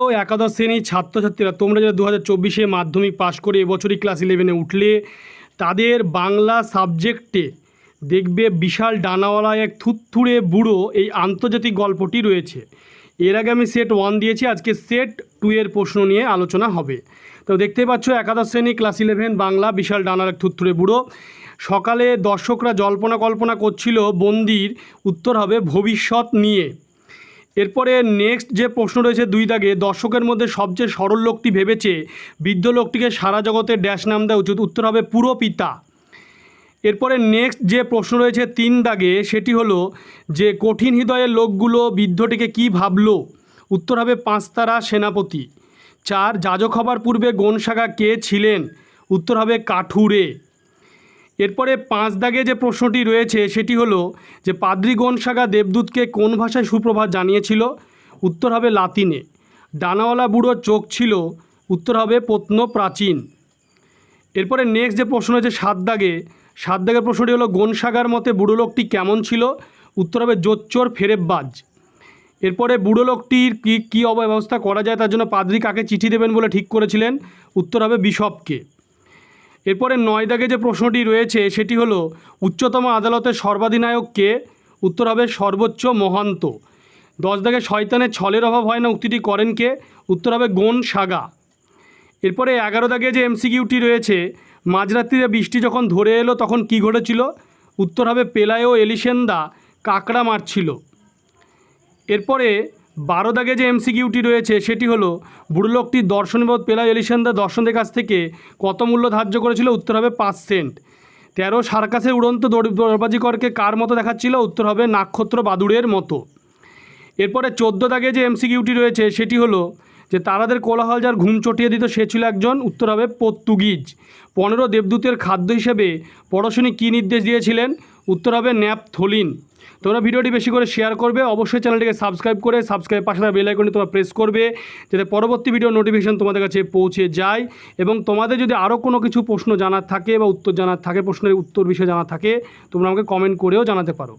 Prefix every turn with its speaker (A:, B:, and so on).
A: ও একাদশ শ্রেণির ছাত্রছাত্রীরা, তোমরা যারা দু হাজার চব্বিশে মাধ্যমিক পাশ করে এবছরই ক্লাস ইলেভেনে উঠলে, তাদের বাংলা সাবজেক্টে দেখবে বিশাল ডানাওয়ালা এক থুতথুড়ে বুড়ো এই আন্তর্জাতিক গল্পটি রয়েছে। এর আগে আমি সেট ওয়ান দিয়েছি, আজকে সেট টু এর প্রশ্ন নিয়ে আলোচনা হবে। তো দেখতেই পাচ্ছ, একাদশ শ্রেণি ক্লাস ইলেভেন বাংলা বিশাল ডানার এক থুতথুড়ে বুড়ো। সকালে দর্শকরা জল্পনা কল্পনা করছিল বন্দির উত্তর হবে ভবিষ্যৎ নিয়ে। এরপরে নেক্সট যে প্রশ্ন রয়েছে দুই দাগে, দর্শকের মধ্যে সবচেয়ে সরল লোকটি ভেবেছে, বৃদ্ধ লোকটিকে সারা জগতে ড্যাশ নাম দেওয়া উচিত। উত্তর হবে পুরো পিতা। এরপরে নেক্সট যে প্রশ্ন রয়েছে তিন দাগে, সেটি হলো যে, কঠিন হৃদয়ের লোকগুলো বৃদ্ধটিকে কি ভাবলো? উত্তর হবে পাঁচতারা সেনাপতি। চার, যাজক হবার পূর্বে গনসাগা কে ছিলেন? উত্তর হবে কাঠুরে। এরপরে পাঁচ দাগে যে প্রশ্নটি রয়েছে সেটি হলো যে পাদ্রি গনসাগা দেবদূতকে কোন ভাষায় সুপ্রভাত জানিয়েছিল? উত্তর হবে লাতিনে। ডানাওয়ালা বুড়ো চোখ ছিল, উত্তর হবে প্রত্ন প্রাচীন। এরপরে নেক্সট যে প্রশ্ন হয়েছে সাত দাগে, সাত দাগের প্রশ্নটি হলো, গনসাগার মতে বুড়ো লোকটি কেমন ছিল? উত্তর হবে জোচ্চোর ফেরেববাজ। এরপরে বুড়ো লোকটির কী কী অব্যবস্থা করা যায়? তার জন্য পাদ্রি কাকে চিঠি দেবেন বলে ঠিক করেছিলেন? উত্তর হবে বিশপকে। এরপরে নয় দাগে যে প্রশ্নটি রয়েছে, সেটি হলো, উচ্চতম আদালতের সর্বাধিনায়ককে উত্তর হবে সর্বোচ্চ মহান্ত। দশ দাগে শয়তানের ছলের অভাব হয় না, উক্তিটি করেন কে? উত্তর হবে গোন সাগা। এরপরে এগারো দাগে যে এমসিকিউটি রয়েছে, মাঝরাত্রিরে বৃষ্টি যখন ধরে এলো, তখন কি ঘটেছিল? উত্তর হবে পেলায় ও এলিসেন্দা কাকড়া মারছিল। এরপরে বারো দাগে যে এমসিকিউটি রয়েছে, সেটি হলো বুড়ো লোকটি দর্শনবোধ পেলা এলিসেন্দা দর্শনদের কাছ থেকে কত মূল্য ধার্য করেছিল? উত্তর হবে পাঁচ সেন্ট। তেরো, সার্কাসের উড়ন্ত দৌড়বাজিকরকে কার মতো দেখাচ্ছিল? উত্তর হবে নাক্ষত্র বাদুড়ের মতো। এরপরে চোদ্দ দাগে যে এমসিকিউটি রয়েছে, সেটি হলো যে তারাদের কোলাহল যার ঘুম চটিয়ে দিত, সে ছিল একজন, উত্তর হবে পর্তুগিজ। পনেরো, দেবদূতের খাদ্য হিসেবে পড়শনি কী নির্দেশ দিয়েছিলেন? উত্তর হবে ন্যাপথলিন। তোমরা ভিডিওটি বেশি করে শেয়ার করবে, অবশ্যই চ্যানেলটিকে সাবস্ক্রাইব করে সাবস্ক্রাইব পাশে থাকা বেল আইকনটি তোমরা প্রেস করবে, যাতে পরবর্তী ভিডিও নোটিফিকেশন তোমাদের কাছে পৌঁছে যায়। এবং তোমাদের যদি আরও কোনো কিছু প্রশ্ন জানার থাকে বা উত্তর জানার থাকে, প্রশ্নের উত্তর বিষয়ে জানা থাকে, তোমরা আমাকে কমেন্ট করেও জানাতে পারো।